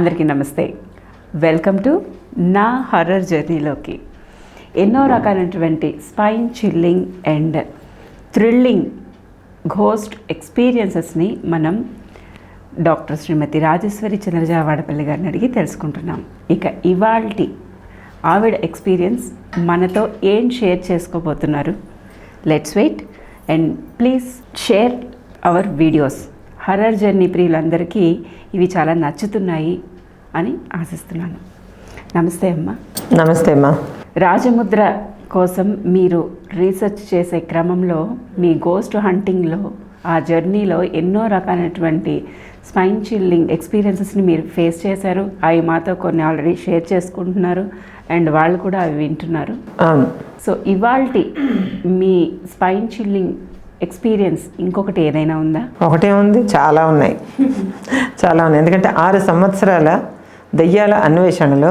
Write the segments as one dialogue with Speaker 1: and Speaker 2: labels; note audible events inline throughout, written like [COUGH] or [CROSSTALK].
Speaker 1: అందరికీ నమస్తే. Welcome to నా హర్రర్ జర్నీలోకి ఎన్నో రకాలైనటువంటి spine chilling and thrilling ghost ఎక్స్పీరియన్సెస్ని మనం డాక్టర్ శ్రీమతి రాజేశ్వరి చంద్రజావాడపల్లి గారిని అడిగి తెలుసుకుంటున్నాం. ఇక ఇవాల్టి ఆవిడ ఎక్స్పీరియన్స్ మనతో ఏం share చేసుకోబోతున్నారు? Let's wait and please share our videos horror journey ప్రియులందరికీ ఇవి చాలా నచ్చుతున్నాయి అని ఆశిస్తున్నాను. నమస్తే అమ్మ.
Speaker 2: నమస్తే అమ్మా.
Speaker 1: రాజముద్ర కోసం మీరు రీసెర్చ్ చేసే క్రమంలో మీ గోస్ట్ హంటింగ్లో ఆ జర్నీలో ఎన్నో రకాలైనటువంటి స్పైన్ చిల్లింగ్ ఎక్స్పీరియన్సెస్ని మీరు ఫేస్ చేశారు. అవి మాతో కొన్ని ఆల్రెడీ షేర్ చేసుకుంటున్నారు అండ్ వాళ్ళు కూడా అవి వింటున్నారు. సో ఇవాల్టి మీ స్పైన్ చిల్లింగ్ ఎక్స్పీరియన్స్ ఇంకొకటి ఏదైనా ఉందా?
Speaker 2: ఒకటే ఉంది చాలా ఉన్నాయి. చాలా ఉన్నాయి. ఎందుకంటే ఆరు సంవత్సరాల దయ్యాల అన్వేషణలో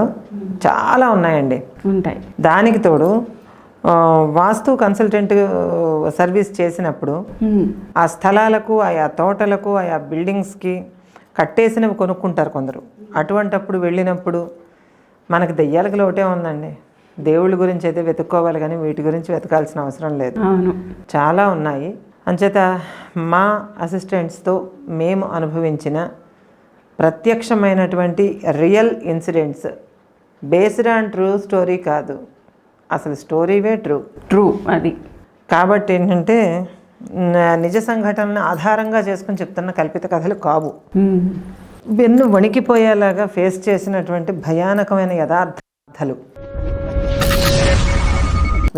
Speaker 2: చాలా ఉన్నాయండి.
Speaker 1: ఉంటాయి.
Speaker 2: దానికి తోడు వాస్తు కన్సల్టెంట్ సర్వీస్ చేసినప్పుడు. ఆ స్థలాలకు ఆయా తోటలకు ఆయా బిల్డింగ్స్కి కట్టేసినవి కొనుక్కుంటారు కొందరు. అటువంటప్పుడు వెళ్ళినప్పుడు మనకి దయ్యాలకు లోటే ఉందండి. దేవుళ్ళ గురించి అయితే వెతుక్కోవాలి కానీ వీటి గురించి వెతకాల్సిన అవసరం లేదు.
Speaker 1: అవును.
Speaker 2: చాలా ఉన్నాయి. అంచేత మా అసిస్టెంట్స్తో మేము అనుభవించిన ప్రత్యక్షమైనటువంటి real incidents based on true story కాదు. అసలు స్టోరీవే ట్రూ.
Speaker 1: ట్రూ అది.
Speaker 2: కాబట్టి ఏంటంటే నిజ సంఘటనలను ఆధారంగా చేసుకుని చెప్తున్న కల్పిత కథలు కావు. వెన్ను వణికిపోయేలాగా ఫేస్ చేసినటువంటి భయానకమైన యథార్థాలు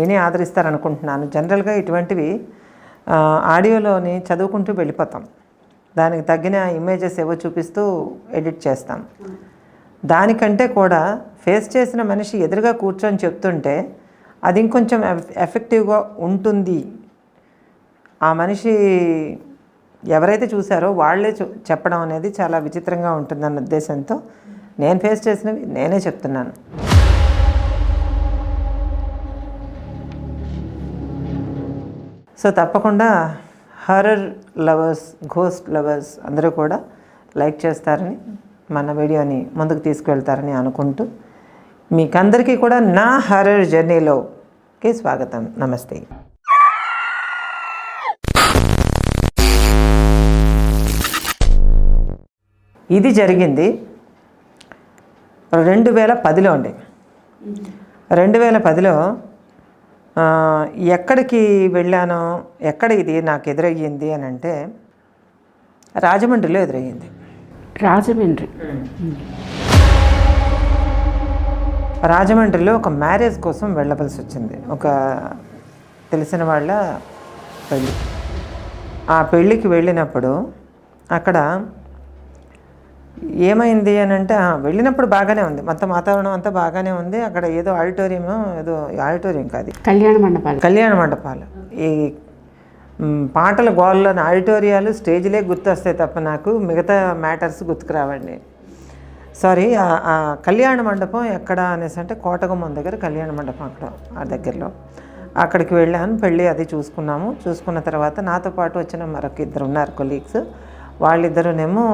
Speaker 2: విని ఆదరిస్తారనుకుంటున్నాను. జనరల్గా ఇటువంటివి ఆడియోలోని చదువుకుంటూ వెళ్ళిపోతాం. దానికి తగ్గిన ఇమేజెస్ ఏవో చూపిస్తూ ఎడిట్ చేస్తాం. దానికంటే కూడా ఫేస్ చేసిన మనిషి ఎదురుగా కూర్చొని చెప్తుంటే అది ఇంకొంచెం ఎఫెక్టివ్గా ఉంటుంది. ఆ మనిషి ఎవరైతే చూసారో వాళ్ళే చెప్పడం అనేది చాలా విచిత్రంగా ఉంటుందన్న ఉద్దేశంతో నేను ఫేస్ చేసినవి నేనే చెప్తున్నాను. సో తప్పకుండా హారర్ లవర్స్ ఘోస్ట్ లవర్స్ అందరూ కూడా లైక్ చేస్తారని మన వీడియోని ముందుకు తీసుకువెళ్తారని అనుకుంటూ మీకందరికీ కూడా నా హారర్ జర్నీలోకి స్వాగతం. నమస్తే. ఇది జరిగింది రెండు వేల పదిలో అండి. రెండు వేల పదిలో ఎక్కడికి వెళ్ళానో ఎక్కడ ఇది నాకు ఎదురయ్యింది అని అంటే రాజమండ్రిలో ఎదురయ్యింది.
Speaker 1: రాజమండ్రి.
Speaker 2: రాజమండ్రిలో ఒక మ్యారేజ్ కోసం వెళ్ళవలసి వచ్చింది. ఒక తెలిసిన వాళ్ళ పెళ్ళి. ఆ పెళ్ళికి వెళ్ళినప్పుడు అక్కడ ఏమైంది అని అంటే వెళ్ళినప్పుడు బాగానే ఉంది. మొత్తం వాతావరణం అంతా బాగానే ఉంది. అక్కడ ఏదో ఆడిటోరియం ఏదో ఆడిటోరియం కాదు.
Speaker 1: కళ్యాణ మండపాలు.
Speaker 2: కళ్యాణ మండపాలు. ఈ పాటల గోళ్ళని ఆడిటోరియాలు స్టేజ్లే గుర్తొస్తాయి తప్ప నాకు మిగతా మ్యాటర్స్ గుర్తుకు రావండి సారీ కళ్యాణ మండపం ఎక్కడ అనేసి అంటే కోటగుమ్మం దగ్గర కళ్యాణ మండపం అక్కడ ఆ దగ్గరలో. అక్కడికి వెళ్ళాను పెళ్ళి అది చూసుకున్నాము. చూసుకున్న తర్వాత నాతో పాటు వచ్చిన మరొక ఇద్దరు ఉన్నారు కొలీగ్స్ వాళ్ళిద్దరునేమో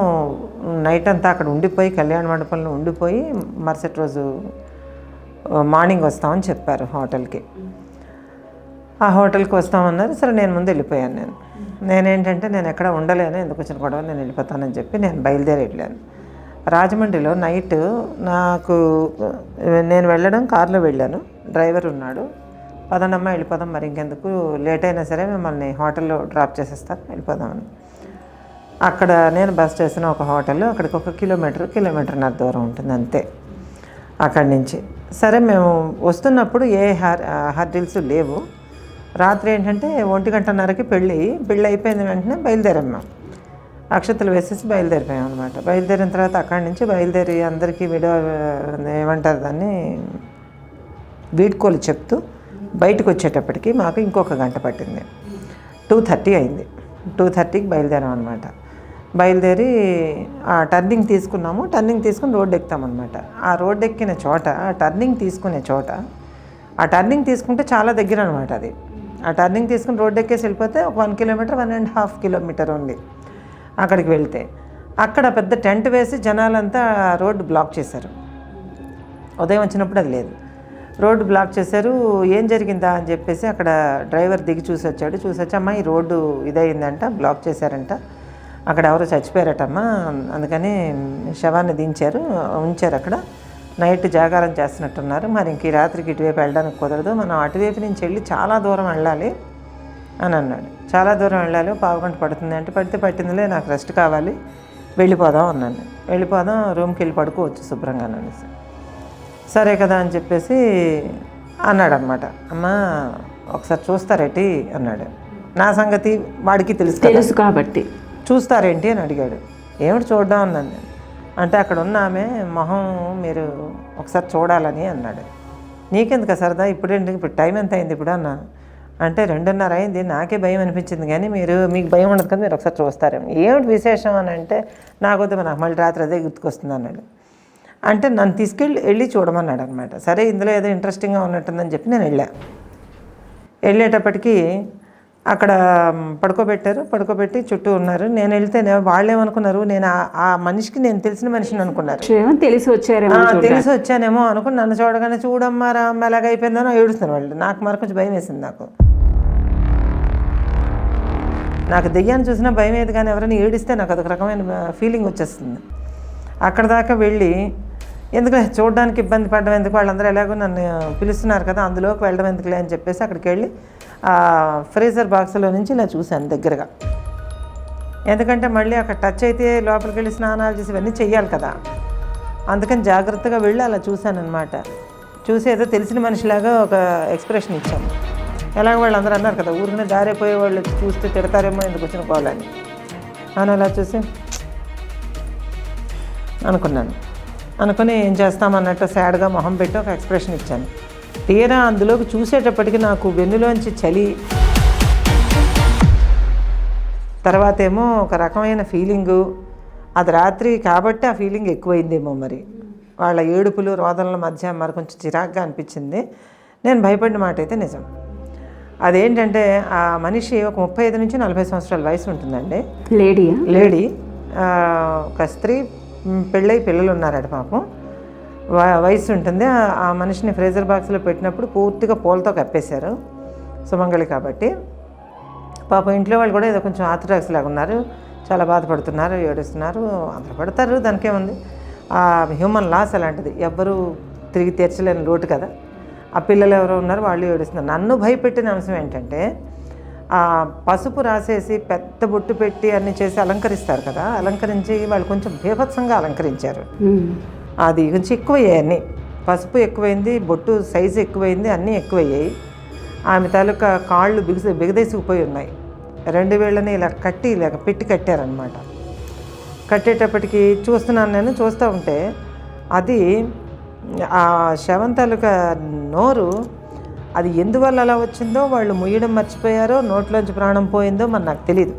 Speaker 2: నైట్ అంతా అక్కడ ఉండిపోయి కళ్యాణ మండపంలో ఉండిపోయి మరుసటి రోజు మార్నింగ్ వస్తామని చెప్పారు హోటల్కి. ఆ హోటల్కి వస్తామన్నారు సరే నేను ముందు వెళ్ళిపోయాను నేను. నేనేంటంటే నేను ఎక్కడ ఉండలేను ఎందుకు వచ్చిన గొడవ నేను వెళ్ళిపోతానని చెప్పి నేను బయలుదేరి వెళ్ళాను. రాజమండ్రిలో నైట్ నాకు నేను వెళ్ళడం కారులో వెళ్ళాను. డ్రైవర్ ఉన్నాడు. పదనమ్మ వెళ్ళిపోదాం మరి ఇంకెందుకు లేట్ అయినా సరే మిమ్మల్ని హోటల్లో డ్రాప్ చేసేస్తాను వెళ్ళిపోదామని. అక్కడ నేను బస్ చేసిన ఒక హోటల్ అక్కడికి ఒక కిలోమీటర్ కిలోమీటర్న్నర దూరం ఉంటుంది అంతే. అక్కడి నుంచి. సరే మేము వస్తున్నప్పుడు ఏ హర్ హర్డిల్స్ లేవు. రాత్రి ఏంటంటే ఒంటి గంటన్నరకి పెళ్ళి పెళ్ళి అయిపోయిన వెంటనే బయలుదేరాం మేము. అక్షతలు వేసేసి బయలుదేరిపోయాం అనమాట బయలుదేరిన తర్వాత అక్కడి నుంచి బయలుదేరి అందరికీ విడో ఏమంటారు దాన్ని వీడ్కోలు చెప్తూ బయటకు వచ్చేటప్పటికి మాకు ఇంకొక గంట పట్టింది. టూ థర్టీ అయింది. టూ థర్టీకి బయలుదేరాం అనమాట బయలుదేరి ఆ టర్నింగ్ తీసుకున్నాము. టర్నింగ్ తీసుకుని రోడ్డు ఎక్కుతామన్నమాట. ఆ రోడ్డు ఎక్కిన చోట ఆ టర్నింగ్ తీసుకునే చోట ఆ టర్నింగ్ తీసుకుంటే చాలా దగ్గర అనమాట అది. ఆ టర్నింగ్ తీసుకుని రోడ్డు ఎక్కేసి వెళ్ళిపోతే ఒక one kilometre one and half kilometre ఉంది అక్కడికి వెళ్తే. అక్కడ పెద్ద టెంట్ వేసి జనాలంతా రోడ్డు బ్లాక్ చేశారు. ఉదయం వచ్చినప్పుడు అది లేదు. రోడ్డు బ్లాక్ చేశారు. ఏం జరిగిందా అని చెప్పేసి అక్కడ డ్రైవర్ దిగి చూసి వచ్చాడు చూసి వచ్చి అమ్మాయి ఈ రోడ్డు ఇదయిందంట బ్లాక్ చేశారంట. అక్కడ ఎవరో చచ్చిపోయారటమ్మా. అందుకని శవాన్ని దించారు ఉంచారు అక్కడ. నైట్ జాగారం చేస్తున్నట్టున్నారు. మరి ఇంక ఈ రాత్రికి ఇటువైపు వెళ్ళడానికి కుదరదు. మనం అటువైపు నుంచి వెళ్ళి చాలా దూరం వెళ్ళాలి అని అన్నాడు. చాలా దూరం వెళ్ళాలి పావుగంట పడుతుంది అంటే పడితే పట్టిందిలే నాకు రెస్ట్ కావాలి వెళ్ళిపోదాం అన్నాను. వెళ్ళిపోదాం రూమ్కి వెళ్ళి పడుకోవచ్చు శుభ్రంగా అనేసి. సరే కదా అని చెప్పేసి అన్నాడు అనమాట అమ్మా ఒకసారి చూస్తారేటి? అన్నాడు. నా సంగతి వాడికి తెలుసు
Speaker 1: తెలుసు కాబట్టి.
Speaker 2: చూస్తారేంటి అని అడిగాడు. ఏమిటి చూడడం అన్నాను నేను. అంటే అక్కడ ఉన్న ఆమె మొహం మీరు ఒకసారి చూడాలని అన్నాడు. నీకెందుకు సరదా? ఇప్పుడేంటి ఇప్పుడు టైం ఎంత అయింది ఇప్పుడు అన్న? అంటే రెండున్నర అయింది. నాకే భయం అనిపించింది కానీ మీరు మీకు భయం ఉండదు కదా మీరు ఒకసారి చూస్తారేమో. ఏమిటి విశేషం అని అంటే నాకొద్దు నాకు మళ్ళీ రాత్రి అదే గుర్తుకొస్తుంది అన్నాడు. అంటే నన్ను తీసుకెళ్ళి వెళ్ళి చూడమన్నాడు అనమాట సరే ఇందులో ఏదో ఇంట్రెస్టింగ్గా ఉన్నట్టుందని చెప్పి నేను వెళ్ళా. వెళ్ళేటప్పటికీ అక్కడ పడుకోబెట్టారు. పడుకోబెట్టి చుట్టూ ఉన్నారు. నేను వెళ్తేనే వాళ్ళు ఏమనుకున్నారు నేను ఆ- మనిషికి నేను తెలిసిన మనిషిని అనుకున్నారు.
Speaker 1: తెలిసి వచ్చారేమో
Speaker 2: ఆ, తెలిసి వచ్చానేమో అనుకుని నన్ను చూడగానే చూడమ్మా రామ్మ ఎలాగ అయిపోయిందనో ఏడుస్తున్నారు వాళ్ళు. నాకు మరి కొంచెం భయం వేసింది నాకు. నాకు దెయ్యాన్ని చూసినా భయం ఏది కానీ ఎవరైనా ఏడిస్తే నాకు అదొక రకమైన ఫీలింగ్ వచ్చేస్తుంది. అక్కడ దాకా వెళ్ళి ఎందుకులే చూడడానికి ఇబ్బంది పడడం ఎందుకు? వాళ్ళందరూ ఎలాగో నన్ను పిలుస్తున్నారు కదా అందులోకి వెళ్ళడం ఎందుకులే అని చెప్పేసి అక్కడికి వెళ్ళి ఫ్రీజర్ బాక్స్లో నుంచి ఇలా చూశాను దగ్గరగా. ఎందుకంటే మళ్ళీ అక్కడ టచ్ అయితే లోపలికి వెళ్ళి స్నానాలు చేసి ఇవన్నీ చెయ్యాలి కదా. అందుకని జాగ్రత్తగా వెళ్ళి అలా చూశానమాట చూసి ఏదో తెలిసిన మనిషిలాగా ఒక ఎక్స్ప్రెషన్ ఇచ్చాను. ఎలాగ వాళ్ళందరూ అన్నారు కదా ఊరికనే దారిపోయే వాళ్ళు చూస్తే తిడతారేమో ఎందుకు వచ్చిన పోవాలని అని. అలా చూసి అనుకున్నాను. అనుకుని ఏం చేస్తామన్నట్టు సాడ్గా మొహం పెట్టి ఒక ఎక్స్ప్రెషన్ ఇచ్చాను. తీరా అందులోకి చూసేటప్పటికి నాకు వెన్నులోంచి చలి. తర్వాత ఏమో ఒక రకమైన ఫీలింగు. అది రాత్రి కాబట్టి ఆ ఫీలింగ్ ఎక్కువైందేమో మరి. వాళ్ళ ఏడుపులు రోదనల మధ్య మరి కొంచెం చిరాగ్గా అనిపించింది. నేను భయపడిన మాట అయితే నిజం. అదేంటంటే ఆ మనిషి ఒక ముప్పై ఐదు నుంచి నలభై సంవత్సరాల వయసు ఉంటుందండి. లేడీ ఆ, ఒక స్త్రీ పెళ్ళై పిల్లలు ఉన్నారట పాపం. వయసు ఉంటుంది. ఆ- మనిషిని ఫ్రేజర్ బాక్స్లో పెట్టినప్పుడు పూర్తిగా పూలతో కప్పేశారు సుమంగళి కాబట్టి. పాపం ఇంట్లో వాళ్ళు కూడా ఏదో కొంచెం ఆర్థడాక్స్ లాగా ఉన్నారు. చాలా బాధపడుతున్నారు ఏడుస్తున్నారు అందరూ పడతారు దానికేముంది ఆ హ్యూమన్ లాస్ అలాంటిది. ఎవ్వరూ తిరిగి తీర్చలేని లోటు కదా. ఆ పిల్లలు ఎవరో ఉన్నారు వాళ్ళు ఏడుస్తున్నారు. నన్ను భయపెట్టిన అంశం ఏంటంటే ఆ పసుపు రాసేసి పెద్ద బొట్టు పెట్టి అన్ని చేసి అలంకరిస్తారు కదా. అలంకరించి వాళ్ళు కొంచెం బీభత్సంగా అలంకరించారు. అది కొంచెం ఎక్కువయ్యాయి అన్నీ. పసుపు ఎక్కువైంది బొట్టు సైజు ఎక్కువైంది అన్నీ ఎక్కువయ్యాయి. ఆమె తాలూకా కాళ్ళు బిగిసి బిగదేసుకుపోయి ఉన్నాయి రెండు వేళ్ళని ఇలా కట్టి ఇలా పెట్టి కట్టారనమాట కట్టేటప్పటికి చూస్తున్నాను నేను చూస్తూ ఉంటే అది ఆ శవం తాలూకా నోరు అది ఎందువల్ల అలా వచ్చిందో వాళ్ళు ముయ్యడం మర్చిపోయారో నోట్లోంచి ప్రాణం పోయిందో మరి నాకు తెలియదు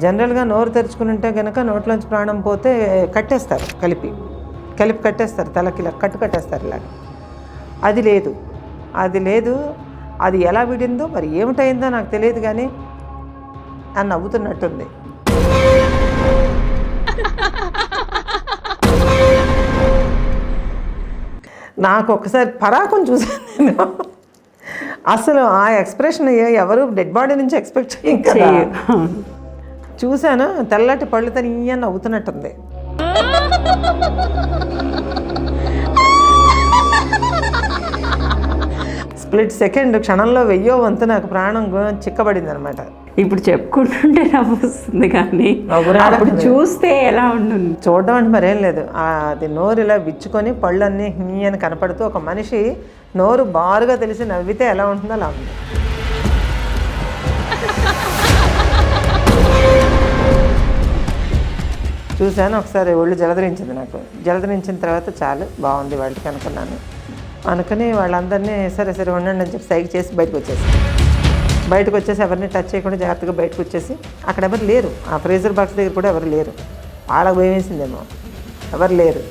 Speaker 2: జనరల్గా నోరు తెరుచుకుని ఉంటే కనుక నోట్లోంచి ప్రాణం పోతే కట్టేస్తారు కలిపి. కలిపి కట్టేస్తారు తలకి ఇలా కట్టు కట్టేస్తారు ఇలాగ. అది లేదు. అది లేదు. అది ఎలా విడిందో మరి ఏమిటైందో నాకు తెలియదు కానీ అని నవ్వుతున్నట్టుంది. నాకు ఒకసారి పరాకం చూసాను నేను. అసలు ఆ ఎక్స్ప్రెషన్ ఎవరు డెడ్ బాడీ నుంచి ఎక్స్పెక్ట్ చేయం. చూశాను తెల్లటి పళ్ళు తనియ్య నవ్వుతున్నట్టుంది. స్ప్లిట్ సెకండ్ క్షణంలో వెయ్యో వంతు నాకు ప్రాణం చిక్కబడింది అనమాట
Speaker 1: ఇప్పుడు చెప్పుకుంటుంటే నవ్వు వస్తుంది కానీ అప్పుడు చూస్తే ఎలా ఉంటుంది?
Speaker 2: చూడడం అంటే మరేం లేదు. అది నోరు ఇలా విచ్చుకొని పళ్ళన్నీ అని కనపడుతూ ఒక మనిషి నోరు బారుగా తెలిసి నవ్వితే ఎలా ఉంటుందో అలా ఉంది. చూశాను ఒకసారి ఒళ్ళు జలధరించింది నాకు. జలధరించిన తర్వాత చాలు బాగుంది వాళ్ళకి అనుకున్నాను. అనుకుని వాళ్ళందరినీ సరే సరే ఉండండి అని చెప్పి సైకి చేసి బయటకు వచ్చేసి బయటకు వచ్చేసి ఎవరిని టచ్ చేయకుండా జాగ్రత్తగా బయటకు వచ్చేసి అక్కడ ఎవరు లేరు. ఆ ఫ్రీజర్ బాక్స్ దగ్గర కూడా ఎవరు లేరు. వాళ్ళకి భయం వేసిందేమో. ఎవరు లేరు.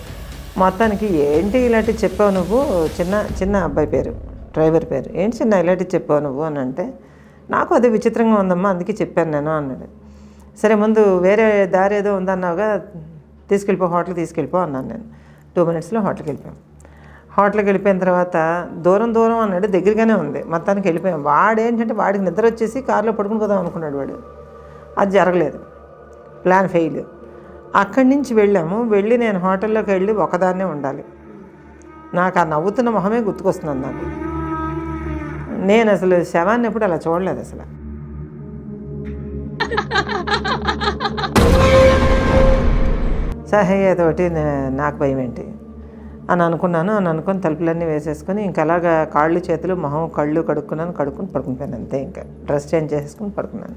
Speaker 2: మొత్తానికి ఏంటి ఇలాంటివి చెప్పావు నువ్వు? చిన్న చిన్న అబ్బాయి పేరు డ్రైవర్ పేరు. ఏంటి చిన్న ఇలాంటివి చెప్పావు నువ్వు అని అంటే నాకు అదే విచిత్రంగా ఉందమ్మా అందుకే చెప్పాను నేను అన్నాడు. సరే ముందు వేరే దారి ఏదో ఉందన్నావుగా తీసుకెళ్ళిపో హోటల్కి తీసుకెళ్ళిపో అన్నాను నేను. టూ మినిట్స్లో హోటల్కి వెళ్ళిపోయాం. హోటల్కి వెళ్ళిపోయిన తర్వాత దూరం దూరం అన్నాడు దగ్గరగానే ఉంది. మొత్తానికి వెళ్ళిపోయాం. వాడు ఏంటంటే వాడికి నిద్ర వచ్చేసి కారులో పడుకుని పోదాం అనుకున్నాడు వాడు. అది జరగలేదు. ప్లాన్ ఫెయిల్ అక్కడి నుంచి వెళ్ళాము. వెళ్ళి నేను హోటల్లోకి వెళ్ళి ఒకదాన్నే ఉండాలి. నాకు ఆ నవ్వుతున్న మొహమే గుర్తుకొస్తుంది నాకు నేను అసలు శవాన్ని ఎప్పుడు అలా చూడలేదు అసలు. సహే అదొకటి నాకు భయం ఏంటి అని అనుకున్నాను అని అనుకుని తలుపులన్నీ వేసేసుకొని ఇంకా అలాగా కాళ్ళు చేతులు మొహం కళ్ళు కడుక్కున్నాను కడుక్కుని పడుకునిపోయాను అంతే ఇంకా. డ్రెస్ చేంజ్ చేసుకుని పడుకున్నాను.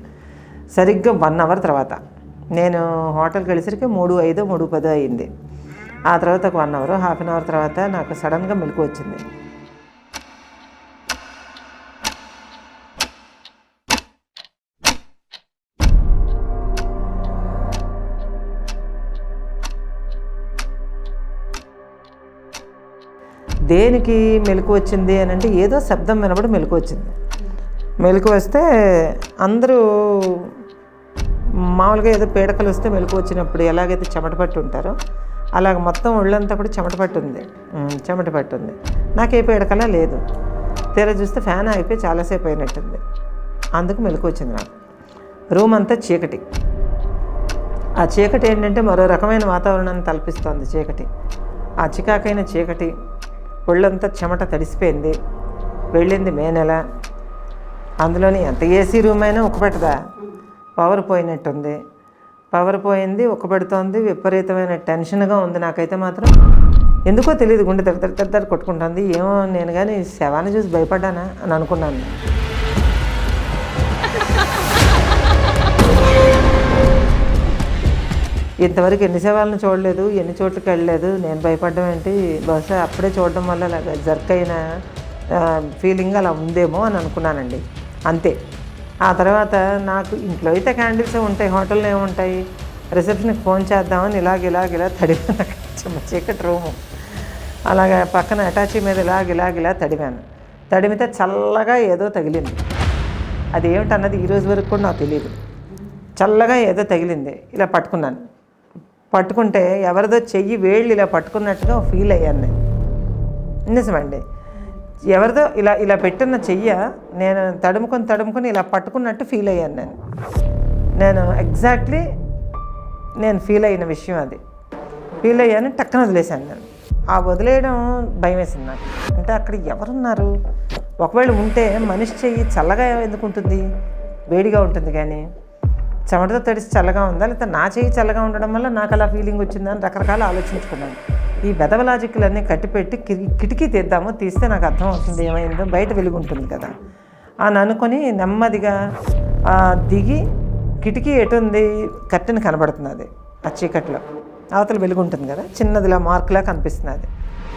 Speaker 2: సరిగ్గా వన్ అవర్ తర్వాత. నేను హోటల్కి వెళ్ళేసరికి మూడు ఐదో మూడు పదో అయింది. ఆ తర్వాత ఒక one hour half an hour తర్వాత నాకు సడన్గా మెలకు వచ్చింది. దేనికి మెలకు వచ్చింది అని అంటే ఏదో శబ్దం వినబడి మెలకు వచ్చింది. మెలకు వస్తే అందరూ మామూలుగా ఏదో పీడకలు వస్తే మెలకు వచ్చినప్పుడు ఎలాగైతే చెమట పట్టి ఉంటారో అలాగ మొత్తం ఒళ్ళంతా కూడా చెమట పట్టుంది చెమట పట్టుంది నాకే నాకు ఏ పీడకలా లేదు. తీరా చూస్తే ఫ్యాన్ అయిపోయి చాలాసేపు అయినట్టుంది. అందుకు మెలకు వచ్చింది నాకు. రూమ్ అంతా చీకటి. ఆ చీకటి ఏంటంటే మరో రకమైన వాతావరణాన్ని తలపిస్తోంది చీకటి. ఆ చికాకైన చీకటి. ఒళ్ళంతా చెమట తడిసిపోయింది. వెళ్ళింది మే నెల. అందులోని ఎంత ఏసీ రూమ్ అయినా ఉక్కపెట్టదా? పవర్ పోయినట్టుంది. పవర్ పోయింది ఉక్కబెడుతోంది విపరీతమైన టెన్షన్గా ఉంది నాకైతే మాత్రం. ఎందుకో తెలియదు గుండె దగ్గర దగ్గర కొట్టుకుంటుంది. ఏమో నేను కానీ శవాన్ని చూసి భయపడ్డానా అని అనుకున్నాను. ఇంతవరకు ఎన్ని సేవలను చూడలేదు ఎన్ని చోట్లకి వెళ్ళలేదు. నేను భయపడడం ఏంటి? బహుశా అప్పుడే చూడడం వల్ల అలాగ జర్క్ అయిన ఫీలింగ్ అలా ఉందేమో అని అనుకున్నానండి. అంతే. ఆ తర్వాత నాకు ఇంట్లో అయితే క్యాండిల్స్ ఉంటాయి హోటల్లో ఏముంటాయి? రిసెప్షన్కి ఫోన్ చేద్దామని ఇలాగ ఇలాగ ఇలా తడిపాను. చిమ్మ చీకటి రూము. అలాగ పక్కన అటాచీ మీద ఇలాగ ఇలాగ ఇలా తడివాను తడిమితే చల్లగా ఏదో తగిలింది. అది ఏమిటన్నది ఈరోజు వరకు కూడా నాకు తెలియదు చల్లగా ఏదో తగిలింది. ఇలా పట్టుకున్నాను. పట్టుకుంటే ఎవరిదో చెయ్యి వేళ్ళు ఇలా పట్టుకున్నట్టుగా ఫీల్ అయ్యాను నేను. నిజమండి. ఎవరిదో ఇలా ఇలా పెట్టిన చెయ్య నేను తడుముకొని తడుముకొని ఇలా పట్టుకున్నట్టు ఫీల్ అయ్యాను నేను. నేను ఎగ్జాక్ట్లీ నేను ఫీల్ అయిన విషయం అది. ఫీల్ అయ్యాను టక్కన వదిలేశాను నేను. ఆ వదిలేయడం భయం వేసింది నాకు. అంటే అక్కడ ఎవరున్నారు? ఒకవేళ ఉంటే మనిషి చెయ్యి చల్లగా ఎందుకు ఉంటుంది? వేడిగా ఉంటుంది కానీ. చెమటతో తడిసి చల్లగా ఉందా? లేకపోతే నా చేయి చల్లగా ఉండడం వల్ల నాకు అలా ఫీలింగ్ వచ్చిందా అని రకరకాల ఆలోచించుకున్నాను. ఈ వెదవ లాజిక్లన్నీ కట్టిపెట్టి కిటికీ తీద్దాము తీస్తే నాకు అర్థం అవుతుంది ఏమైందో బయట వెలుగుంటుంది కదా. అని అనుకొని నెమ్మదిగా దిగి కిటికీ ఎటుంది కట్టెని కనబడుతున్నది ఆ చీకట్లో. అవతల వెలుగు ఉంటుంది కదా చిన్నదిలా మార్కులా కనిపిస్తున్నది.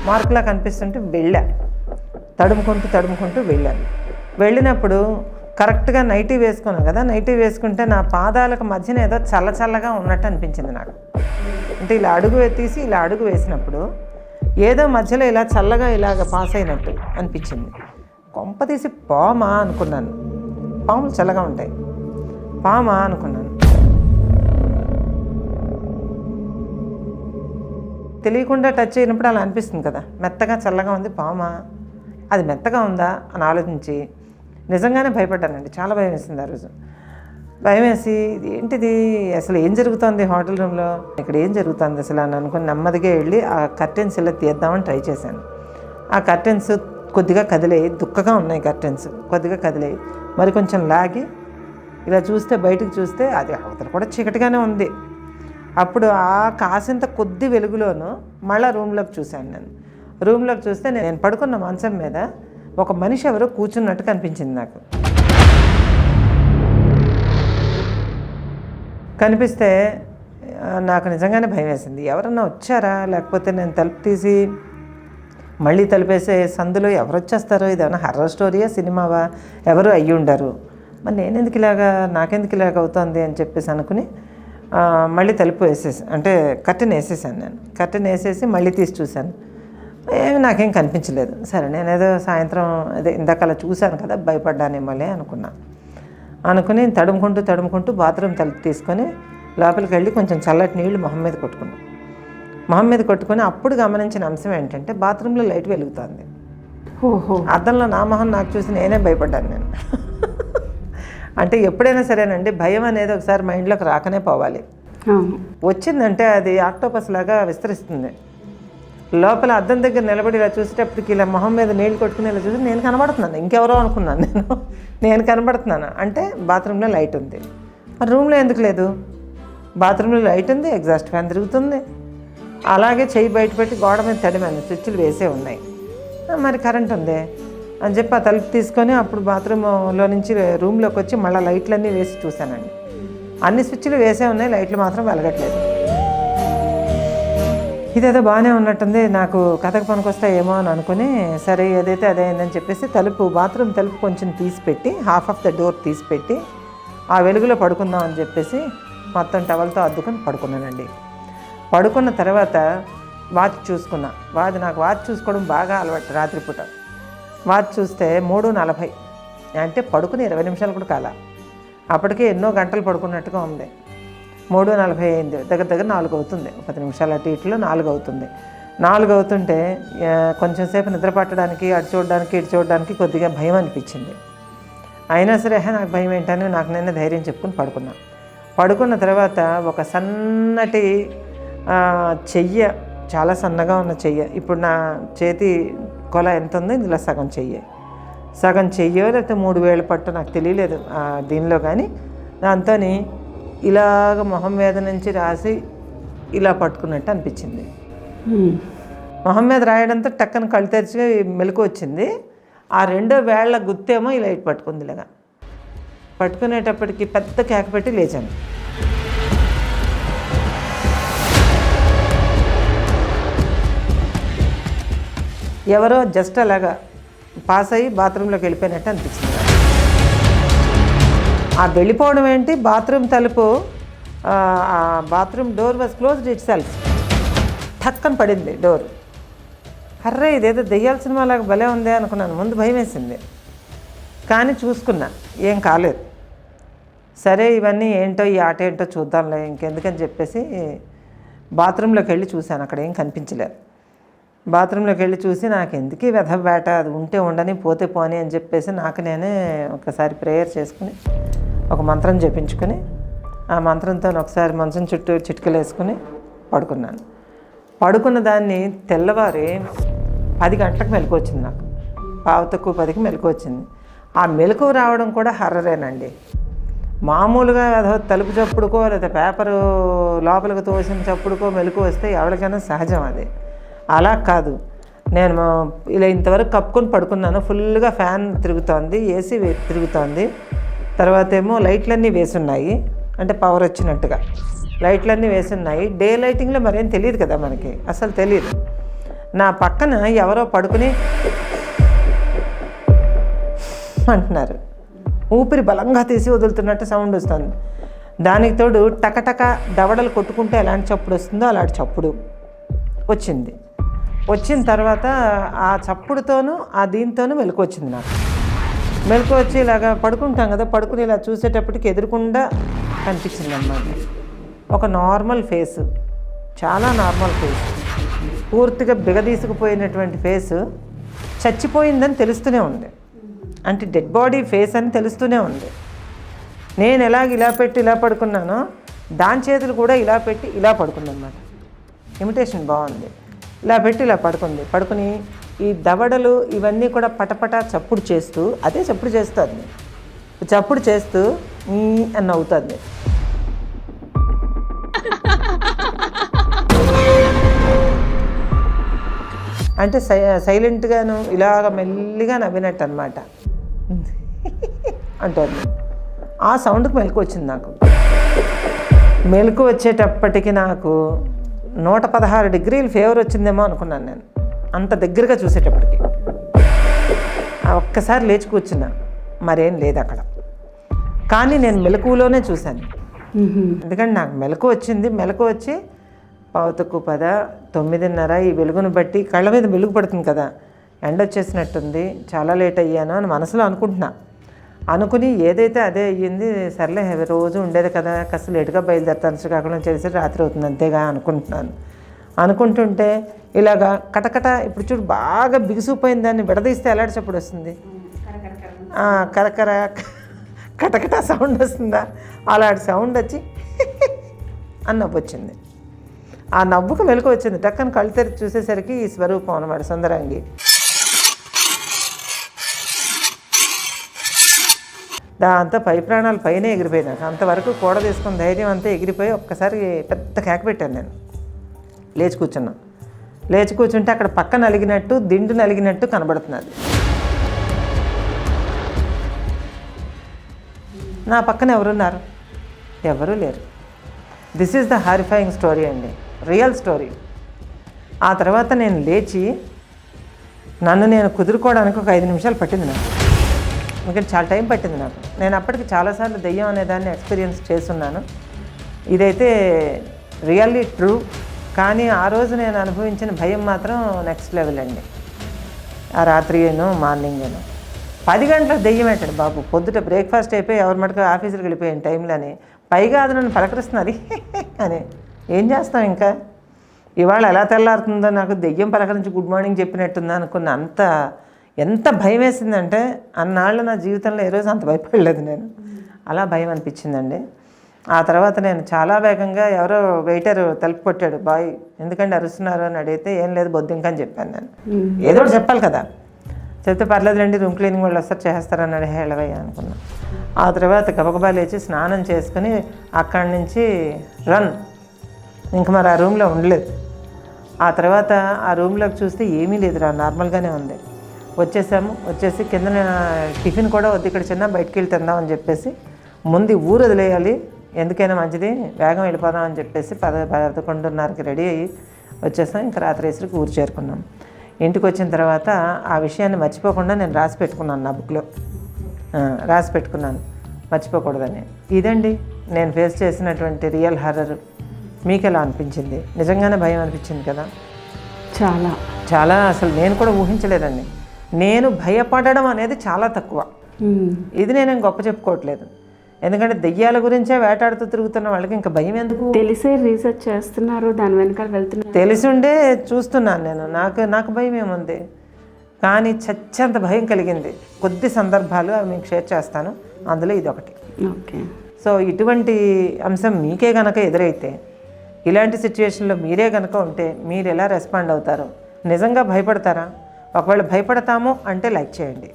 Speaker 2: మార్కులా కనిపిస్తుంటే వెళ్ళా. తడుముకుంటూ తడుముకుంటూ వెళ్ళాను. వెళ్ళినప్పుడు కరెక్ట్గా నైటీ వేసుకున్నాను కదా నైటీ వేసుకుంటే నా పాదాలకు మధ్యన ఏదో చల్ల చల్లగా ఉన్నట్టు అనిపించింది నాకు. అంటే ఇలా అడుగు తీసి ఇలా అడుగు వేసినప్పుడు ఏదో మధ్యలో ఇలా చల్లగా ఇలాగ పాస్ అయినట్టు అనిపించింది. కొంప తీసి పామా అనుకున్నాను. పాములు చల్లగా ఉంటాయి. పామా అనుకున్నాను. తెలియకుండా టచ్ అయినప్పుడు అలా అనిపిస్తుంది కదా. మెత్తగా చల్లగా ఉంది పామా అది మెత్తగా ఉందా అని ఆలోచించి నిజంగానే భయపడ్డానండి. చాలా భయం వేసింది ఆ రోజు. భయం వేసి ఇది ఏంటిది? అసలు ఏం జరుగుతుంది హోటల్ రూమ్లో? ఇక్కడ ఏం జరుగుతుంది అసలు? అని అనుకుని నెమ్మదిగా వెళ్ళి ఆ కర్టెన్స్ ఇలా తీద్దామని ట్రై చేశాను. ఆ కర్టెన్స్ కొద్దిగా కదిలాయి. దుక్కగా ఉన్నాయి కర్టెన్స్. కొద్దిగా కదిలాయి. మరి కొంచెం లాగి ఇలా చూస్తే బయటకు చూస్తే అది అవతల కూడా చీకటిగానే ఉంది. అప్పుడు ఆ కాసింత కొద్ది వెలుగులోను మళ్ళీ రూమ్లోకి చూశాను నేను. రూమ్లోకి చూస్తే నేను పడుకున్న మంచం మీద ఒక మనిషి ఎవరో కూర్చున్నట్టు కనిపించింది నాకు. కనిపిస్తే నాకు నిజంగానే భయం వేసింది. ఎవరన్నా వచ్చారా? లేకపోతే నేను తలుపు తీసి మళ్ళీ తలిపేసే సందులో ఎవరు వచ్చేస్తారో ఏదైనా హర్రర్ స్టోరీయా సినిమావా? ఎవరు అయ్యి ఉండరు మరి నేను ఎందుకు ఇలాగా నాకెందుకు ఇలాగ అవుతుంది అని చెప్పేసి అనుకుని మళ్ళీ తలుపు వేసేసి అంటే కట్టెన్ వేసేసాను నేను. కట్టెన్ వేసేసి మళ్ళీ తీసి చూశాను. ఏమి నాకేం కనిపించలేదు. సరే నేను ఏదో సాయంత్రం అదే ఇందాక అలా చూశాను కదా భయపడ్డానేమోలే అనుకున్నా. అనుకుని తడుముకుంటూ తడుముకుంటూ బాత్రూమ్ తలుపు తీసుకొని లోపలికి వెళ్ళి కొంచెం చల్లటి నీళ్ళు మొహం మీద కొట్టుకున్నాను మొహం మీద కొట్టుకొని అప్పుడు గమనించిన అంశం ఏంటంటే బాత్రూంలో లైట్ వెలుగుతుంది.
Speaker 1: ఓహో.
Speaker 2: అద్దంలో నా మొహం నాకు చూసి నేనే భయపడ్డాను నేను. అంటే ఎప్పుడైనా సరేనండి భయం అనేది ఒకసారి మైండ్లోకి రాకనే పోవాలి. వచ్చిందంటే అది ఆక్టోపస్ లాగా విస్తరిస్తుంది. లోపల అద్దం దగ్గర నిలబడి ఇలా చూసేటప్పటికి ఇలా మొహం మీద నీళ్ళు కొట్టుకుని ఇలా చూసి నేను కనబడుతున్నాను. ఇంకెవరో అనుకున్నాను నేను. నేను కనబడుతున్నాను. అంటే బాత్రూంలో లైట్ ఉంది. మరి రూమ్లో ఎందుకు లేదు? బాత్రూంలో లైట్ ఉంది ఎగ్జాస్ట్ ఫ్యాన్ తిరుగుతుంది. అలాగే చెయ్యి బయట పెట్టి గోడ మీద తడిమాను స్విచ్లు వేసే ఉన్నాయి. మరి కరెంట్ ఉంది అని చెప్పి ఆ తలుపు తీసుకొని అప్పుడు బాత్రూంలో నుంచి రూమ్లోకి వచ్చి మళ్ళీ లైట్లన్నీ వేసి చూశానండి. అన్ని స్విచ్లు వేసే ఉన్నాయి లైట్లు మాత్రం వెలగట్లేదు. ఇదేదో బాగానే ఉన్నట్టుంది నాకు కథకు పనికొస్తాయేమో అని అనుకుని సరే ఏదైతే అదే అయిందని చెప్పేసి తలుపు బాత్రూమ్ తలుపు కొంచెం తీసిపెట్టి హాఫ్ ఆఫ్ ద డోర్ తీసిపెట్టి ఆ వెలుగులో పడుకుందాం అని చెప్పేసి మొత్తం టవల్తో అద్దుకొని పడుకున్నానండి. పడుకున్న తర్వాత వాచ్ చూసుకున్నా. వాచ్ నాకు వాచ్ చూసుకోవడం బాగా అలవాటు రాత్రిపూట. వాచ్ చూస్తే మూడు నలభై. అంటే పడుకుని ఇరవై నిమిషాలు కూడా కాల. అప్పటికే ఎన్నో గంటలు పడుకున్నట్టుగా ఉంది. మూడు నలభై అయింది దగ్గర దగ్గర నాలుగు అవుతుంది. పది నిమిషాలు అటు ఇటులో నాలుగు అవుతుంది. నాలుగు అవుతుంటే కొంచెం సేపు నిద్ర పట్టడానికి అటు చూడడానికి ఇటు చూడడానికి కొద్దిగా భయం అనిపించింది. అయినా సరే నాకు భయం ఏంటని నాకు నేను ధైర్యం చెప్పుకుని పడుకున్నా. పడుకున్న తర్వాత ఒక సన్నటి చెయ్య చాలా సన్నగా ఉన్న చెయ్య ఇప్పుడు నా చేతి కొల ఎంత ఉందో? ఇందులో సగం చెయ్యి. సగం చెయ్యో లేకపోతే మూడు వేలు పట్టు నాకు తెలియలేదు దీనిలో కానీ. దాంతో ఇలాగ మొహం మీద నుంచి రాసి ఇలా పట్టుకున్నట్టు అనిపించింది. మొహం మీద రాయడంతో టక్కన కళ్ళు తెరిచి మెలకు వచ్చింది ఆ రెండో వేళ్ళ గుత్తేమో ఇలా ఇటు పట్టుకుంది ఇలాగా పట్టుకునేటప్పటికి పెద్ద కేక పెట్టి లేచాను ఎవరో జస్ట్ అలాగా పాస్ అయ్యి బాత్రూంలోకి వెళ్ళిపోయినట్టు అనిపించింది. ఆ వెళ్ళిపోవడం ఏంటి? బాత్రూమ్ తలుపు ఆ bathroom door was closed itself. ఠక్కన పడింది డోర్. అర్రే ఇదేదో దెయ్యాల సినిమాలాగా భలే ఉందే అనుకున్నాను. ముందు భయం వేసింది. కానీ చూసుకున్నా ఏం కాలేదు. సరే ఇవన్నీ ఏంటో ఈ ఆట ఏంటో చూద్దాంలే ఇంకెందుకని చెప్పేసి బాత్రూంలోకి వెళ్ళి చూశాను. అక్కడ ఏం కనిపించలేదు. బాత్రూంలోకి వెళ్ళి చూసి నాకు ఎందుకు వెధ బేట అది ఉంటే ఉండని పోతే పోని అని చెప్పేసి నాకు నేనే ఒకసారి ప్రేయర్ చేసుకుని ఒక మంత్రం జపించుకుని ఆ మంత్రంతో ఒకసారి మంచం చుట్టూ చిటికలు వేసుకుని పడుకున్నాను. పడుకున్న దాన్ని తెల్లవారి పది గంటలకు మెలకు వచ్చింది నాకు. పావు తక్కువ పదికి మెలకు వచ్చింది ఆ మెలకు రావడం కూడా హర్రరేనండి. మామూలుగా అదో తలుపు చప్పుడుకో లేదా పేపరు లోపలికి తోసిన చప్పుడుకో మెలకు వస్తే ఎవరికైనా సహజం అది. అలా కాదు. నేను ఇలా ఇంతవరకు కప్పుకొని పడుకున్నాను. ఫుల్గా ఫ్యాన్ తిరుగుతోంది ఏసీ తిరుగుతోంది. తర్వాత ఏమో లైట్లన్నీ వేసున్నాయి. అంటే పవర్ వచ్చినట్టుగా. లైట్లన్నీ వేసున్నాయి. డే లైటింగ్లో మరేం తెలియదు కదా మనకి. అసలు తెలియదు. నా పక్కన ఎవరో పడుకుని అంటున్నారు. ఊపిరి బలంగా తీసి వదులుతున్నట్టు సౌండ్ వస్తుంది. దానికి తోడు టకటక దవడలు కొట్టుకుంటే ఎలాంటి చప్పుడు వస్తుందో అలాంటి చప్పుడు వచ్చింది. వచ్చిన తర్వాత ఆ చప్పుడుతోనూ ఆ దీంతోనూ మెలకు వచ్చింది నాకు. మెలకు వచ్చి ఇలాగా పడుకుంటాం కదా పడుకుని ఇలా చూసేటప్పటికి ఎదురుకుండా కనిపించింది అన్నమాట ఒక నార్మల్ ఫేస్ చాలా నార్మల్ ఫేస్ పూర్తిగా బిగదీసుకుపోయినటువంటి ఫేస్ చచ్చిపోయిందని తెలుస్తూనే ఉంది. అంటే డెడ్ బాడీ ఫేస్ అని తెలుస్తూనే ఉంది. నేను ఎలాగ ఇలా పెట్టి ఇలా పడుకున్నానో దాని చేతులు కూడా ఇలా పెట్టి ఇలా పడుకుంది అనమాట ఇమిటేషన్ బాగుంది. ఇలా పెట్టి ఇలా పడుకుంది. పడుకుని ఈ దవడలు ఇవన్నీ కూడా పటపట చప్పుడు చేస్తూ అదే చప్పుడు చేస్తుంది. చప్పుడు చేస్తూ అని నవ్వుతుంది. అంటే సై సైలెంట్గాను ఇలాగ మెల్లిగా నవ్వినట్టు అనమాట అంటుంది. ఆ సౌండ్కి మెలకు వచ్చింది నాకు. మెలకు వచ్చేటప్పటికి నాకు నూట పదహారు డిగ్రీలు ఫేవర్ వచ్చిందేమో అనుకున్నాను నేను. అంత దగ్గరగా చూసేటప్పటికి ఆ ఒక్కసారి లేచి కూర్చున్నా మరేం లేదు అక్కడ. కానీ నేను మెలకువలోనే చూశాను. ఎందుకంటే నాకు మెలకు వచ్చింది మెలకు వచ్చి పావుతక్కు పద తొమ్మిదిన్నర ఈ వెలుగును బట్టి కళ్ళ మీద వెలుగు పడుతుంది కదా ఎండ వచ్చేసినట్టుంది చాలా లేట్ అయ్యాను అని మనసులో అనుకుంటున్నా. అనుకుని ఏదైతే అదే అయ్యింది సర్లే రోజు ఉండేది కదా కాస్త లేటుగా బయలుదేరుతాను శ్రీకాకుళం చేసి రాత్రి అవుతుంది అంతేగా అనుకుంటున్నాను. అనుకుంటుంటే ఇలాగా కటకట ఇప్పుడు చూడు బాగా బిగుసుకుపోయిన దాన్ని విడదీస్తే ఎలాంటి వస్తుంది. కరకర కటకట సౌండ్ వస్తుందా? అలాంటి సౌండ్ వచ్చి [LAUGHS] అని నవ్వు వచ్చింది. ఆ నవ్వుకు మెలకు వచ్చింది. టక్కన కళ్ళు తెరిచి చూసేసరికి ఈ స్వరూపం అనమాట సుందరంగి. దాంతో పై ప్రాణాలు పైన ఎగిరిపోయినాక అంతవరకు కూడ తీసుకున్న ధైర్యం అంతా ఎగిరిపోయి ఒక్కసారి పెద్ద కేక పెట్టాను నేను. లేచి కూర్చున్నాం. లేచి కూర్చుంటే అక్కడ పక్క నలిగినట్టు దిండు నలిగినట్టు కనబడుతున్నది. నా పక్కన ఎవరున్నారు? ఎవరూ లేరు. This is the horrifying story అండి. రియల్ స్టోరీ ఆ తర్వాత నేను లేచి నన్ను నేను కుదురుకోవడానికి ఒక ఐదు నిమిషాలు పట్టింది నాకు. ఎందుకంటే చాలా టైం పట్టింది నాకు. నేను అప్పటికి చాలాసార్లు దెయ్యం అనే దాన్ని ఎక్స్పీరియన్స్ చేస్తున్నాను. ఇదైతే రియల్లీ ట్రూ. కానీ ఆ రోజు నేను అనుభవించిన భయం మాత్రం నెక్స్ట్ లెవెల్ అండి. ఆ రాత్రి ఏను మార్నింగ్ ఏను పది గంటల దెయ్యం ఏంటండి బాబు? పొద్దుట బ్రేక్ఫాస్ట్ అయిపోయి ఎవరి మటుకు ఆఫీసులకు వెళ్ళిపోయిన టైంలోనే. పైగా అది నన్ను పలకరిస్తున్నది [LAUGHS] అని. ఏం చేస్తాం ఇంకా? ఇవాళ ఎలా తెల్లారుతుందో నాకు దెయ్యం పలకరించి గుడ్ మార్నింగ్ చెప్పినట్టుందా అనుకున్న అంత ఎంత భయం వేసిందంటే అన్నాళ్ళు నా జీవితంలో ఏ రోజు అంత భయపడలేదు నేను. అలా భయం అనిపించిందండి. ఆ తర్వాత నేను చాలా వేగంగా ఎవరో వెయిటర్ తలుపు కొట్టాడు బాయ్ ఎందుకంటే అరుస్తున్నారు? అని అడిగితే ఏం లేదు బొద్దింక అని చెప్పాను నేను. ఏదో ఒకటి చెప్పాలి కదా. చెప్తే పర్లేదులేండి రూమ్ క్లీనింగ్ వాళ్ళు వస్తారు చేస్తారన్నాడు హేళవయ్య అనుకున్నా. ఆ తర్వాత గబగబా లేచి స్నానం చేసుకుని అక్కడి నుంచి రన్. ఇంకా మరి ఆ రూమ్లో ఉండలేదు. ఆ తర్వాత ఆ రూమ్లోకి చూస్తే ఏమీ లేదురా నార్మల్గానే ఉంది. వచ్చేసాము వచ్చేసి కింద టిఫిన్ కూడా వద్దు ఇక్కడ చిన్న బయటికి వెళ్ళి తిందామని చెప్పేసి ముందు ఊరు వదిలేయాలి ఎందుకైనా మంచిది వేగం వెళ్ళిపోదాం అని చెప్పేసి పద పదకొండున్నరకి రెడీ అయ్యి వచ్చేసాం. ఇంకా రాత్రి వేసరికి ఊరు చేరుకున్నాం. ఇంటికి వచ్చిన తర్వాత ఆ విషయాన్ని మర్చిపోకుండా నేను రాసి పెట్టుకున్నాను నా బుక్లో. రాసి పెట్టుకున్నాను. మర్చిపోకూడదని. ఇదండి నేను ఫేస్ చేసినటువంటి రియల్ హర్రర్. మీకు ఎలా అనిపించింది? నిజంగానే భయం అనిపించింది కదా?
Speaker 1: చాలా.
Speaker 2: చాలా అసలు నేను కూడా ఊహించలేదండి. నేను భయపడడం అనేది చాలా తక్కువ. ఇది నేనేం గొప్ప చెప్పుకోవట్లేదు. ఎందుకంటే దెయ్యాల గురించే వేటాడుతూ తిరుగుతున్న వాళ్ళకి ఇంకా భయం ఎందుకు?
Speaker 1: తెలిసే రీసెర్చ్ చేస్తున్నారు దాని వెనకాల వెళ్తున్నారు.
Speaker 2: తెలిసి ఉండే చూస్తున్నాను నేను. నాకు నాకు భయం ఏముంది? కానీ చచ్చంత భయం కలిగింది. కొద్ది సందర్భాలు అవి మీకు షేర్ చేస్తాను. అందులో ఇది ఒకటి.
Speaker 1: ఓకే.
Speaker 2: సో ఇటువంటి అంశం మీకే గనక ఎదురైతే ఇలాంటి సిచ్యువేషన్లో మీరే గనక ఉంటే మీరు ఎలా రెస్పాండ్ అవుతారు నిజంగా భయపడతారా? ఒకవేళ భయపడతాము అంటే లైక్ చేయండి.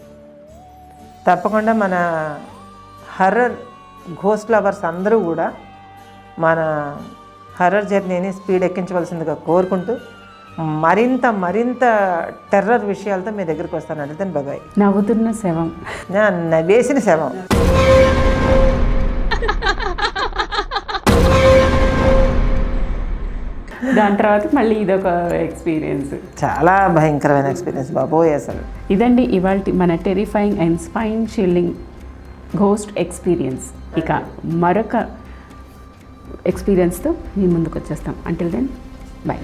Speaker 2: తప్పకుండా మన హర్రర్ ఘోస్ట్ లవర్స్ అందరూ కూడా మన హర్రర్ జర్నీని స్పీడ్ ఎక్కించవలసిందిగా కోరుకుంటూ మరింత మరింత టెర్రర్ విషయాలతో మీ దగ్గరికి వస్తాను. అంటే బాబాయ్
Speaker 1: నవ్వుతున్న శవం.
Speaker 2: వేసిన శవం.
Speaker 1: దాని తర్వాత మళ్ళీ ఇదొక ఎక్స్పీరియన్స్
Speaker 2: చాలా భయంకరమైన ఎక్స్పీరియన్స్ బాబోయ్ అసలు.
Speaker 1: ఇదండి ఇవాళ మన terrifying and spine chilling ghost experience ఇక మరొక ఎక్స్పీరియన్స్తో మీ ముందుకు వచ్చేస్తాం. Until then bye